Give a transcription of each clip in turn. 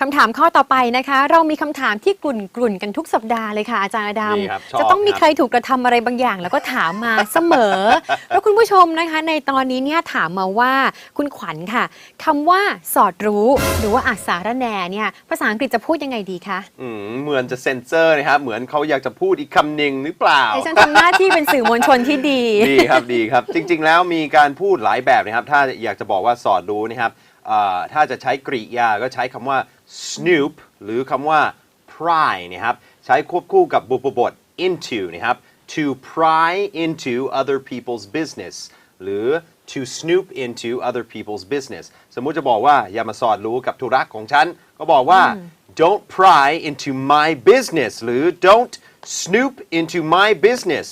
คำถามข้อต่อไปนะคะ เรามีคำถามที่กลุ่นกลุ่นๆกันทุกสัปดาห์เลยค่ะอาจารย์อดัมดีครับชอบจะต้องมีครับใครถูกกระทำอะไรบางอย่าง แล้วก็ถามมาเสมอ แล้วคุณผู้ชมนะคะ ในตอนนี้เนี่ยถามมาว่าคุณขวัญค่ะคำว่าสอดรู้หรือว่าอักษรแหน่เนี่ยภาษาอังกฤษจะพูดยังไงดีคะอืมเหมือนจะเซ็นเซอร์นะครับ เหมือนเขาอยากจะพูดอีกคำหนึ่งหรือเปล่าไอ้ฉันทำหน้าที่เป็นสื่อมวลชนที่ดี ดีครับดีครับ จริงๆแล้วมีการพูดหลายแบบนะครับ ถ้าอยากจะบอกว่าสอดรู้นะครับเอ่อ ถ้าจะใช้กริยาก็ใช้คำว่า snoop หรือคำว่า pry นะครับใช้ควบคู่กับบุพบท into นะครับ to pry into other people's business หรือ to snoop into other people's business สมมุติจะบอกว่าอย่ามาสอดรู้กับธุระของฉัน ก็บอกว่า don't pry into my business หรือ don't snoop into my business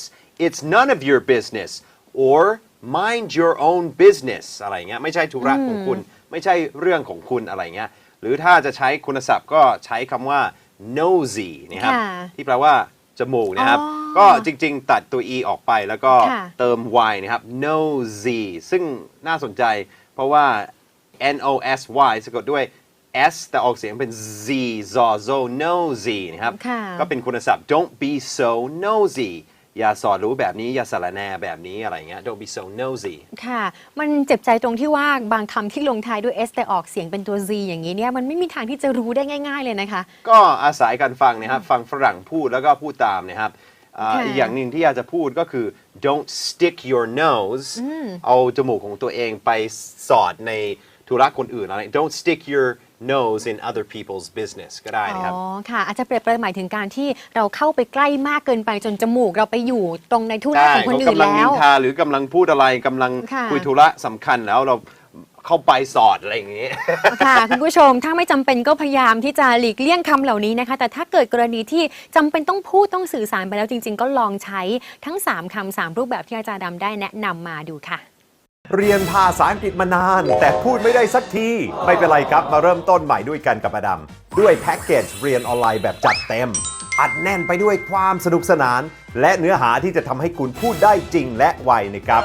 it's none of your business or mind your own business อะไรเงี้ยไม่ใช่ธุระของคุณ ไม่ใช่เรื่องของคุณอะไรเงี้ยหรือถ้าจะใช้คุณศัพท์ก็ใช้คำว่า nosy นะครับค่ะที่แปลว่าจมูกนะครับ อ๋อก็จริงๆ ตัดตัว e ออกไปแล้วก็ค่ะ เติม y นะครับ nosy ซึ่งน่าสนใจเพราะว่า n o s y สะกดด้วย s แต่ออกเสียงเป็น z z o z o nosy นะครับ ค่ะ ก็เป็นคุณศัพท์ don't be so nosy อย่าสอดรู้แบบนี้ อย่าสารแหนแบบนี้อะไรเงี้ย don't be so nosy ค่ะ มันเจ็บใจตรงที่ว่าบางคำที่ลงท้ายด้วย s แต่ออกเสียงเป็นตัว z อย่างนี้เนี่ยมันไม่มีทางที่จะรู้ได้ง่าย ๆ เลยนะคะ ก็อาศัยการฟังนะครับฟังฝรั่งพูดแล้วก็พูดตามนะครับอ่าค่ะ อีกอย่างหนึ่งที่อยากจะพูดก็คือ don't stick your nose เอาจมูกของตัวเองไปสอดในธุระคนอื่นอะไร don't stick your nose in other people's business ก็ได้นะครับ อ๋อ ค่ะ อาจจะเปรียบเปรยหมายถึงการที่เราเข้าไปใกล้มากเกินไปจนจมูกเราไปอยู่ตรงในทุระใช่ของคนอื่นกำลังแล้นิวนทาหรือกำลังพูดอะไรกำลังค่ะ คุยธุระสำคัญแล้วเราเข้าไปสอดอะไรอย่างนี้ ค่ะ คุณผู้ชม ถ้าไม่จำเป็นก็พยายามที่จะหลีกเลี่ยงคำเหล่านี้นะคะ แต่ถ้าเกิดกรณีที่จำเป็นต้องพูดต้องสื่อสารไปแล้วจริง ๆ ก็ลองใช้ทั้ง 3คำสามรูปแบบที่อาจารย์ดำได้แนะนำมาดูค่ะ เรียนภาษาอังกฤษมานาน แต่พูดไม่ได้สักที ไม่เป็นไรครับ มาเริ่มต้นใหม่ด้วยกันกับอดัม ด้วยแพ็กเกจเรียนออนไลน์แบบจัดเต็ม อัดแน่นไปด้วยความสนุกสนาน และเนื้อหาที่จะทำให้คุณพูดได้จริงและไวนะครับ